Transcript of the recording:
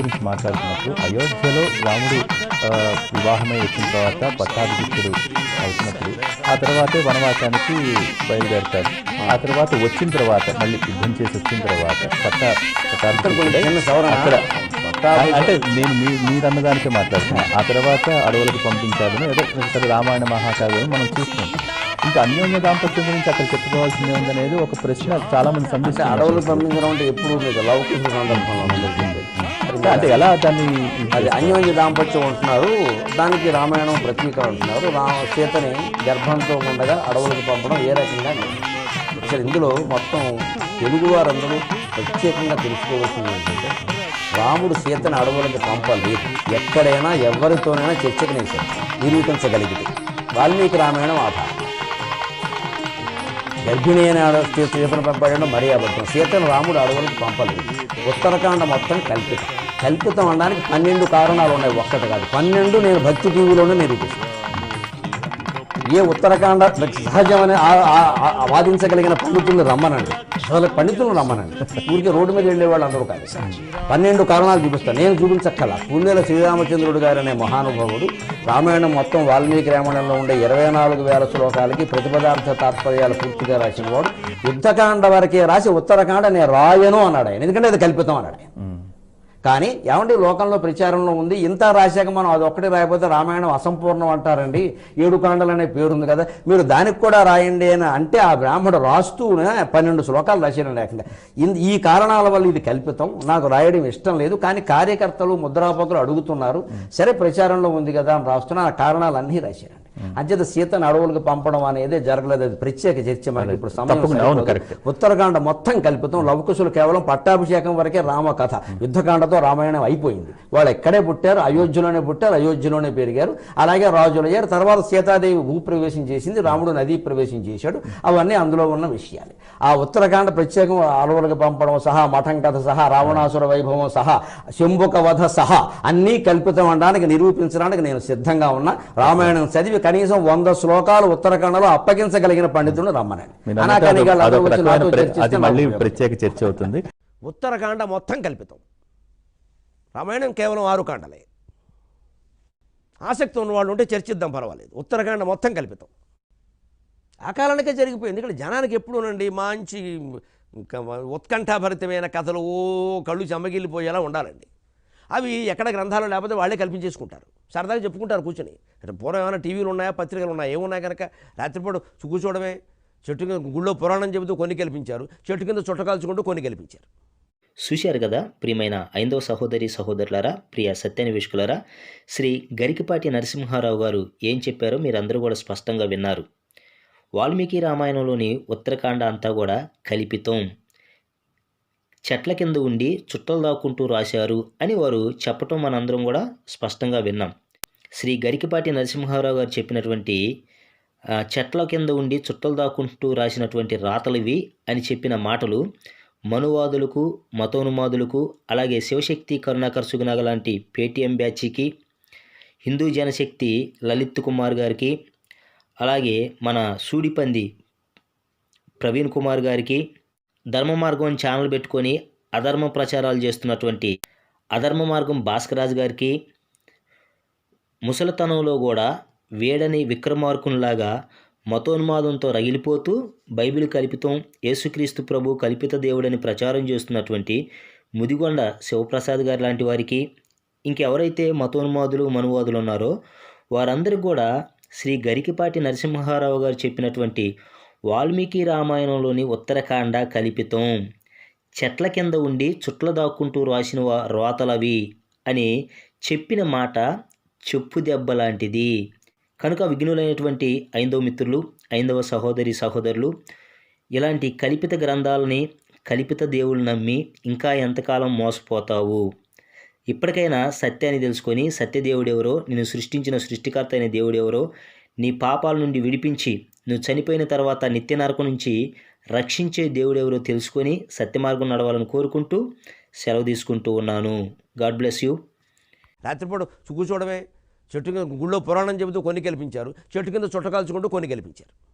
గురించి మాట్లాడుతున్నప్పుడు అయోధ్యలో రాముడు వివాహమై వచ్చిన తర్వాత పట్టాభిషిక్తుడు అవుతున్నప్పుడు ఆ తర్వాతే వనవాసానికి బయలుదేరతారు ఆ తర్వాత వచ్చిన తర్వాత మళ్ళీ యుద్ధం చేసి వచ్చిన తర్వాత పట్టా అక్కడ అంటే నేను మీ మీరు అన్నదానికే మాట్లాడుతున్నా. ఆ తర్వాత అడవులకు పంపించాలని ఏదో ఒకసారి రామాయణ మహాకావ్యం మనం చూస్తున్నాం. ఇంకా అన్యోన్య దాంపత్యం గురించి అక్కడ చెప్పుకోవాల్సింది ఉందనేది ఒక ప్రశ్న చాలా మంది సందేశం అడవులు పంపించడం అంటే ఎప్పుడు మీకు లౌకిక సందర్భంలో. అంటే ఎలా దాన్ని అది అన్యోన్య దాంపత్యం ఉంటున్నారు దానికి రామాయణం ప్రతీక అంటున్నారు. రా సీతని గర్భంతో ఉండగా అడవులకు పంపడం ఏ రకంగా లేదు. అసలు ఇందులో మొత్తం తెలుగు వారందరూ ప్రత్యేకంగా తెలుసుకోవాల్సింది ఏంటంటే రాముడు సీతని అడవులకు పంపలేదు. ఎక్కడైనా ఎవరితోనైనా చర్చకు నేసారు నిరూపించగలిగితే వాల్మీకి రామాయణం ఆధారం. గర్భిణి అని ఆడ సీతను పంపాడంటే మరీ అబద్ధం. సీతను రాముడు అడవులకు పంపలేదు. ఉత్తరకాండ మొత్తం కల్పితం. కల్పితం అనడానికి పన్నెండు కారణాలు ఉన్నాయి. ఒక్కటి కాదు. పన్నెండు నేను భక్తి టీవీలోనే నిరూపిస్తాను. ఏ ఉత్తరాఖండ సహజమని వాదించగలిగిన పండితుల్ని రమ్మనండి. అసలు పండితులను రమ్మనండి. ఊరికి రోడ్డు మీద వెళ్ళే వాళ్ళు అందరూ కాదు. పన్నెండు కారణాలు చూపిస్తాను నేను చూపించక్కల. పుణ్యల శ్రీరామచంద్రుడు గారు అనే మహానుభావుడు రామాయణం మొత్తం వాల్మీకి రామాయణంలో ఉండే ఇరవై నాలుగు వేల శ్లోకాలకి ప్రతిపదార్థ తాత్పర్యాలు పూర్తిగా రాసిన వాడు. యుద్ధకాండ వరకే రాసి ఉత్తరాఖండ నేను రాయను అన్నాడు ఆయన. ఎందుకంటే అది కల్పితం అన్నాడు ఆయన. కానీ ఏమండి లోకంలో ప్రచారంలో ఉంది? ఇంత రాశాక మనం అది ఒక్కటి రాయకపోతే రామాయణం అసంపూర్ణం అంటారండి. ఏడు కాండలు అనే పేరుంది కదా. మీరు దానికి కూడా రాయండి అని అంటే ఆ బ్రాహ్మడు రాస్తూనే పన్నెండు శ్లోకాలు రాశారు లేకుండా. ఇన్- ఈ కారణాల వల్ల ఇది కల్పితం. నాకు రాయడం ఇష్టం లేదు. కానీ కార్యకర్తలు ముద్రాపకులు అడుగుతున్నారు. సరే ప్రచారంలో ఉంది కదా అని రాస్తున్నా. ఆ కారణాలన్నీ రాశాను అంచేత సీతను అడవులకు పంపడం అనేది జరగలేదు. అది ప్రత్యేక చర్చ మనకి ఇప్పుడు సమయం. ఉత్తరాఖండ మొత్తం కల్పితం. లవకుశులు కేవలం పట్టాభిషేకం వరకే రామ కథ. యుద్ధకాండతో రామాయణం అయిపోయింది. వాళ్ళు ఎక్కడే పుట్టారు? అయోధ్యలోనే పుట్టారు. అయోధ్యలోనే పెరిగారు. అలాగే రాజులు అయ్యారు. తర్వాత సీతాదేవి భూప్రవేశం చేసింది. రాముడు నదీ ప్రవేశం చేశాడు. అవన్నీ అందులో ఉన్న విషయాలు. ఆ ఉత్తరాఖండ ప్రత్యేకం అడవులకు పంపడం సహా మఠం కథ సహా రావణాసుర వైభవం సహా శంభుక వధ సహా అన్నీ కల్పితం అనడానికి నిరూపించడానికి నేను సిద్ధంగా ఉన్నా. రామాయణం చదివి కనీసం వంద శ్లోకాలు ఉత్తరాఖండలో అప్పగించగలిగిన పండితుడు రమ్మనండి. ప్రత్యేక చర్చ అవుతుంది. ఉత్తరాఖండ మొత్తం కల్పితం. రామాయణం కేవలం ఆరు కాండలే. ఆసక్తి ఉన్నవాళ్ళు ఉంటే చర్చిద్దాం పర్వాలేదు. ఉత్తరాఖండ మొత్తం కల్పితం. ఆ కాలానికే జరిగిపోయింది. ఇక్కడ జనానికి ఎప్పుడూనండి మంచి ఉత్కంఠాభరితమైన కథలు ఓ కళ్ళు చెమ్మగిల్లిపోయేలా ఉండాలండి. అవి ఎక్కడ గ్రంథాలు లేకపోతే వాళ్ళే కల్పించేసుకుంటారు. సరదాగా చెప్పుకుంటారు కూర్చొని. పూర్వం ఏమైనా టీవీలు ఉన్నాయా? పత్రికలు ఉన్నాయా? ఏమున్నాయి కనుక? రాత్రిపూట కూర్చోవడమే చెట్టు కింద గుళ్ళో పురాణం చెబుతూ కొన్ని కల్పించారు. చెట్టు కింద చుట్టకాల్చుకుంటూ కొన్ని కల్పించారు. చూశారు కదా ప్రియమైన ఐందవ సహోదరి సహోదరులారా ప్రియ సత్యాన్వేషకులారా శ్రీ గరికపాటి నరసింహారావు గారు ఏం చెప్పారో మీరందరూ కూడా స్పష్టంగా విన్నారు. వాల్మీకి రామాయణంలోని ఉత్తరకాండ అంతా కూడా కల్పితం చెట్ల కింద ఉండి చుట్టలు దాక్కుంటూ రాశారు అని వారు చెప్పటం మనందరం కూడా స్పష్టంగా విన్నాం. శ్రీ గరికిపాటి నరసింహారావు గారు చెప్పినటువంటి చెట్ల కింద ఉండి చుట్టలు దాక్కుంటూ రాసినటువంటి రాతలివి అని చెప్పిన మాటలు మనువాదులకు మతోనుమాదులకు అలాగే శివశక్తి కరుణాకర్ సుగునాగ లాంటి పేటీఎం బ్యాచీకి హిందూ జనశక్తి లలిత్ కుమార్ గారికి అలాగే మన సూడిపంది ప్రవీణ్ కుమార్ గారికి ధర్మ మార్గం ఛానల్ పెట్టుకొని అధర్మ ప్రచారాలు చేస్తున్నటువంటి అధర్మ మార్గం భాస్కరాజు గారికి ముసలితనంలో కూడా వేడని విక్రమార్కునిలాగా మతోన్మాదంతో రగిలిపోతూ బైబిల్ కల్పితం యేసుక్రీస్తు ప్రభు కల్పిత దేవుడని ప్రచారం చేస్తున్నటువంటి ముదిగొండ శివప్రసాద్ గారు లాంటి వారికి ఇంకెవరైతే మతోన్మాదులు మనువాదులు ఉన్నారో వారందరికీ కూడా శ్రీ గరికిపాటి నరసింహారావు గారు చెప్పినటువంటి వాల్మీకి రామాయణంలోని ఉత్తరకాండ కల్పితం. చెట్ల కింద ఉండి చుట్ల దాక్కుంటూ రాసిన రోతలవి అని చెప్పిన మాట చెప్పు దెబ్బ లాంటిది. కనుక విఘ్నులైనటువంటి ఐందవ మిత్రులు ఐందవ సహోదరి సహోదరులు ఇలాంటి కల్పిత గ్రంథాలని కల్పిత దేవుళ్ళు నమ్మి ఇంకా ఎంతకాలం మోసపోతావు? ఇప్పటికైనా సత్యాన్ని తెలుసుకొని సత్యదేవుడెవరో నిన్ను సృష్టించిన సృష్టికర్త అయిన దేవుడెవరో నీ పాపాల నుండి విడిపించి నువ్వు చనిపోయిన తర్వాత నిత్య నరకు నుంచి రక్షించే దేవుడెవరో తెలుసుకొని సత్యమార్గం నడవాలని కోరుకుంటూ సెలవు తీసుకుంటూ ఉన్నాను. God bless you. రాత్రిపూట కూర్చోవడమే. చెట్టు కింద గుళ్ళో పురాణం చెబుతూ కొన్ని గెలిపించారు. చెట్టు కింద చుట్టకాల్చుకుంటూ కొన్ని గెలిపించారు.